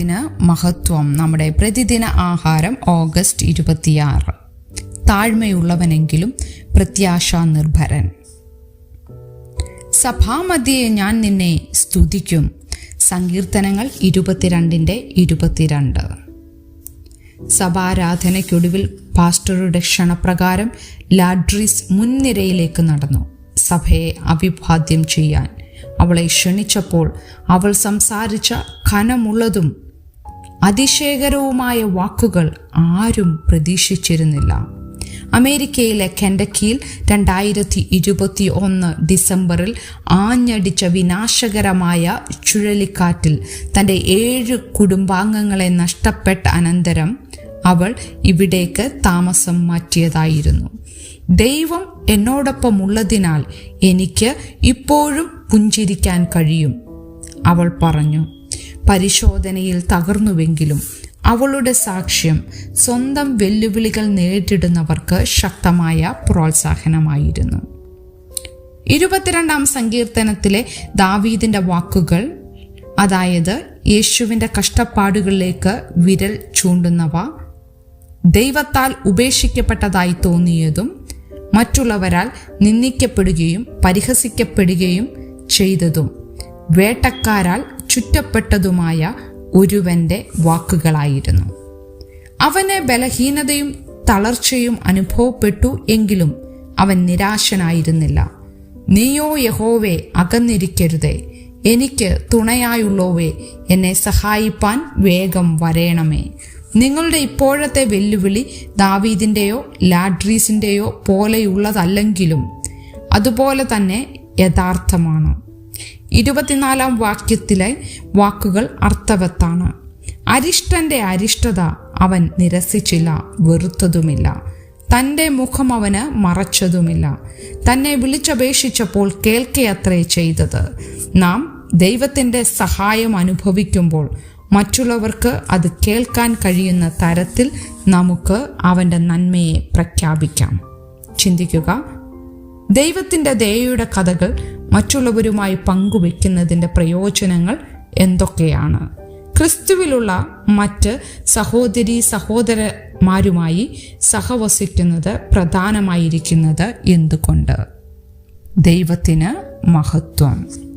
ഇതിന് മഹത്വം നമ്മുടെ പ്രതിദിന ആഹാരം ഓഗസ്റ്റ് ഇരുപത്തിയാറ്. താഴ്മയുള്ളവനെങ്കിലും പ്രത്യാശ നിർഭരൻ സഭാമധ്യയെ ഞാൻ നിന്നെ സ്തുതിക്കും. സങ്കീർത്തനങ്ങൾ ഇരുപത്തിരണ്ടിന്റെ ഇരുപത്തിരണ്ട്. സഭാരാധനയ്ക്കൊടുവിൽ പാസ്റ്ററുടെ ക്ഷണപ്രകാരം ലാഡ്രീസ് മുൻനിരയിലേക്ക് നടന്നു. സഭയെ അഭിവാദ്യം ചെയ്യാൻ. അവളെ ക്ഷണിച്ചപ്പോൾ അവൾ സംസാരിച്ച ഖനമുള്ളതും അതിശയകരവുമായ വാക്കുകൾ ആരും പ്രതീക്ഷിച്ചിരുന്നില്ല. അമേരിക്കയിലെ കെൻഡക്കിയിൽ രണ്ടായിരത്തി ഇരുപത്തി ഒന്ന് ഡിസംബറിൽ ആഞ്ഞടിച്ച വിനാശകരമായ ചുഴലിക്കാറ്റിൽ തന്റെ ഏഴ് കുടുംബാംഗങ്ങളെ നഷ്ടപ്പെട്ട അനന്തരം അവൾ ഇവിടേക്ക് താമസം മാറ്റിയതായിരുന്നു. ദൈവം എന്നോടൊപ്പമുള്ളതിനാൽ എനിക്ക് ഇപ്പോഴും പുഞ്ചിരിക്കാൻ കഴിയും അവൾ പറഞ്ഞു. പരിശോധനയിൽ തകർന്നുവെങ്കിലും അവളുടെ സാക്ഷ്യം സ്വന്തം വെല്ലുവിളികൾ നേരിടുന്നവർക്ക് ശക്തമായ പ്രോത്സാഹനമായിരുന്നു. ഇരുപത്തിരണ്ടാം സങ്കീർത്തനത്തിലെ ദാവീദിന്റെ വാക്കുകൾ അതായത് യേശുവിന്റെ കഷ്ടപ്പാടുകളിലേക്ക് വിരൽ ചൂണ്ടുന്നവ ദൈവത്താൽ ഉപേക്ഷിക്കപ്പെട്ടതായി തോന്നിയതും മറ്റുള്ളവരാൽ നിന്ദിക്കപ്പെടുകയും പരിഹസിക്കപ്പെടുകയും ചെയ്തതും വേട്ടക്കാരാൽ ചുറ്റപ്പെട്ടതുമായ ഒരുവന്റെ വാക്കുകളായിരുന്നു. അവന് ബലഹീനതയും തളർച്ചയും അനുഭവപ്പെട്ടു എങ്കിലും അവൻ നിരാശനായിരുന്നില്ല. നീയോ യഹോവേ അകന്നിരിക്കരുതേ. എനിക്ക് തുണയായുള്ളോവേ എന്നെ സഹായിപ്പാൻ വേഗം വരേണമേ. നിങ്ങളുടെ ഇപ്പോഴത്തെ വെല്ലുവിളി ദാവീദിന്റെയോ ലാഡ്രീസിന്റെയോ പോലെയുള്ളതല്ലെങ്കിലും അതുപോലെ തന്നെ യഥാർത്ഥമാണ്. ഇരുപത്തിനാലാം വാക്യത്തിലെ വാക്കുകൾ അർത്ഥവത്താണ്. അരിഷ്ടന്റെ അരിഷ്ടത അവൻ നിരസിച്ചില്ല വെറുത്തതുമില്ല. തന്റെ മുഖം അവന് മറച്ചതുമില്ല. തന്നെ വിളിച്ചപേക്ഷിച്ചപ്പോൾ കേൾക്കയത്രേ ചെയ്തത്. നാം ദൈവത്തിന്റെ സഹായം അനുഭവിക്കുമ്പോൾ മറ്റുള്ളവർക്ക് അത് കേൾക്കാൻ കഴിയുന്ന തരത്തിൽ നമുക്ക് അവന്റെ നന്മയെ പ്രഖ്യാപിക്കാം. ചിന്തിക്കുക. ദൈവത്തിന്റെ ദയയുടെ കഥകൾ മറ്റുള്ളവരുമായി പങ്കുവെക്കുന്നതിന്റെ പ്രയോജനങ്ങൾ എന്തൊക്കെയാണ്? ക്രിസ്തുവിലുള്ള മറ്റ് സഹോദരി സഹോദരന്മാരുമായി സഹവസിക്കുന്നത് പ്രധാനമായിരിക്കുന്നത് എന്തുകൊണ്ട്? ദൈവത്തിന് മഹത്വം.